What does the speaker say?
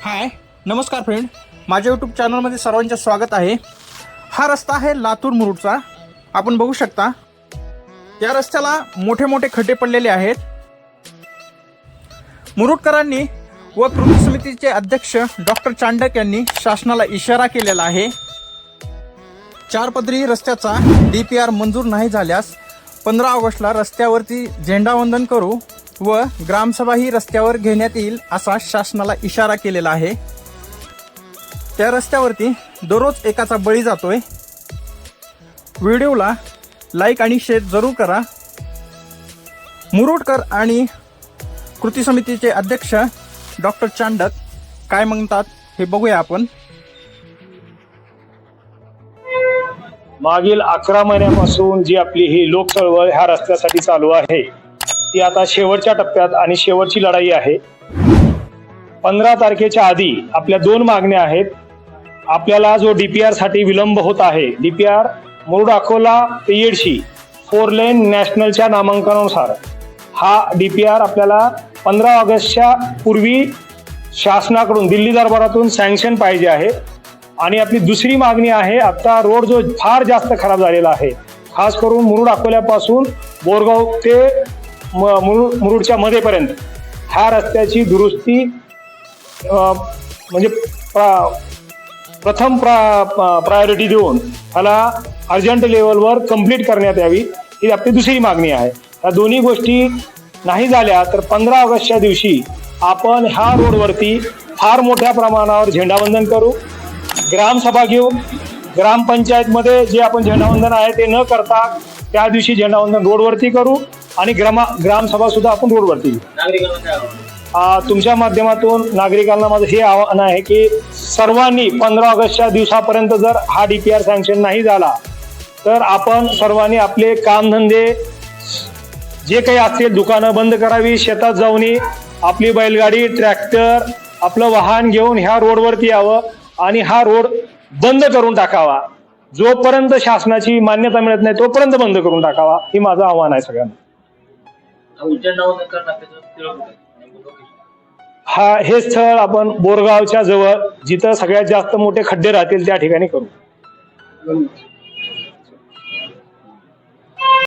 हाय नमस्कार फ्रेंड माझ्या यूट्यूब चॅनलमध्ये सर्वांचे स्वागत आहे. हा रस्ता आहे लातूर मुरुडचा. आपण बघू शकता या रस्त्याला मोठे मोठे खड्डे पडलेले आहेत. मुरुडकरांनी व कृती समितीचे अध्यक्ष डॉक्टर चांडक यांनी शासनाला इशारा केलेला आहे. चार पदरी रस्त्याचा डी पी आर मंजूर नाही झाल्यास पंधरा ऑगस्टला रस्त्यावरती झेंडावंदन करू. व ग्रामसभा ही रस्त्यावर घेण्यात येईल असा शासनाला इशारा केलेला आहे. त्या रस्त्यावरती दररोज एकाचा बळी जातोय. व्हिडिओला लाईक आणि शेअर जरूर करा. मुरुडकर आणि कृती समितीचे अध्यक्ष डॉक्टर चांडक काय म्हणतात हे बघूया आपण. मागील अकरा महिन्यापासून जी आपली ही लोकचळवळ ह्या रस्त्यासाठी चालू आहे. ती आता शेवटच्या टप्प्यात आणि शेवटची लढाई आहे. पंधरा तारखेच्या आधी आपल्या दोन मागण्या आहेत. आपल्याला जो डीपीआरसाठी विलंब होत आहे डीपीआर मुरुड अकोला ते येडशी फोर लेन नॅशनलच्या नामांकनानुसार हा डीपीआर आपल्याला पंधरा ऑगस्टच्या पूर्वी शासनाकडून दिल्ली दरबारातून सँक्शन पाहिजे आहे. आणि आपली दुसरी मागणी आहे आता रोड जो फार जास्त खराब झालेला आहे. खास करून मुरुड अकोल्यापासून बोरगाव ते मुरुडच्या मध्येपर्यंत ह्या रस्त्याची दुरुस्ती म्हणजे प्रा- प्रथम प्रा प्रायोरिटी देऊन त्याला अर्जंट लेवलवर कंप्लीट करण्यात यावी ही आपली दुसरी मागणी आहे. या दोन्ही गोष्टी नाही झाल्या तर पंधरा ऑगस्टच्या दिवशी आपण ह्या रोडवरती फार मोठ्या प्रमाणावर झेंडावंदन करू. ग्रामसभा घेऊ ग्रामपंचायतमध्ये जे आपण झेंडावंदन आहे ते न करता त्या दिवशी झेंडावंदन रोडवरती करू. आणि ग्रामा ग्रामसभा सुद्धा आपण रोडवरती. घेऊ तुमच्या माध्यमातून नागरिकांना माझं हे आवाहन आहे की सर्वांनी पंधरा ऑगस्टच्या दिवसापर्यंत जर हा डीपीआर सँक्शन नाही झाला तर आपण सर्वांनी आपले कामधंदे जे काही असतील दुकानं बंद करावी शेतात जाऊन आपली बैलगाडी ट्रॅक्टर आपलं वाहन घेऊन ह्या रोडवरती यावं आणि हा रोड बंद करून टाकावा. जोपर्यंत शासनाची मान्यता मिळत नाही तोपर्यंत बंद करून टाकावा ही माझं आव्हान आहे सगळ्यांना. हा हे स्थळ आपण बोरगावच्या जवळ जिथं सगळ्यात जास्त मोठे खड्डे राहतील त्या ठिकाणी करू.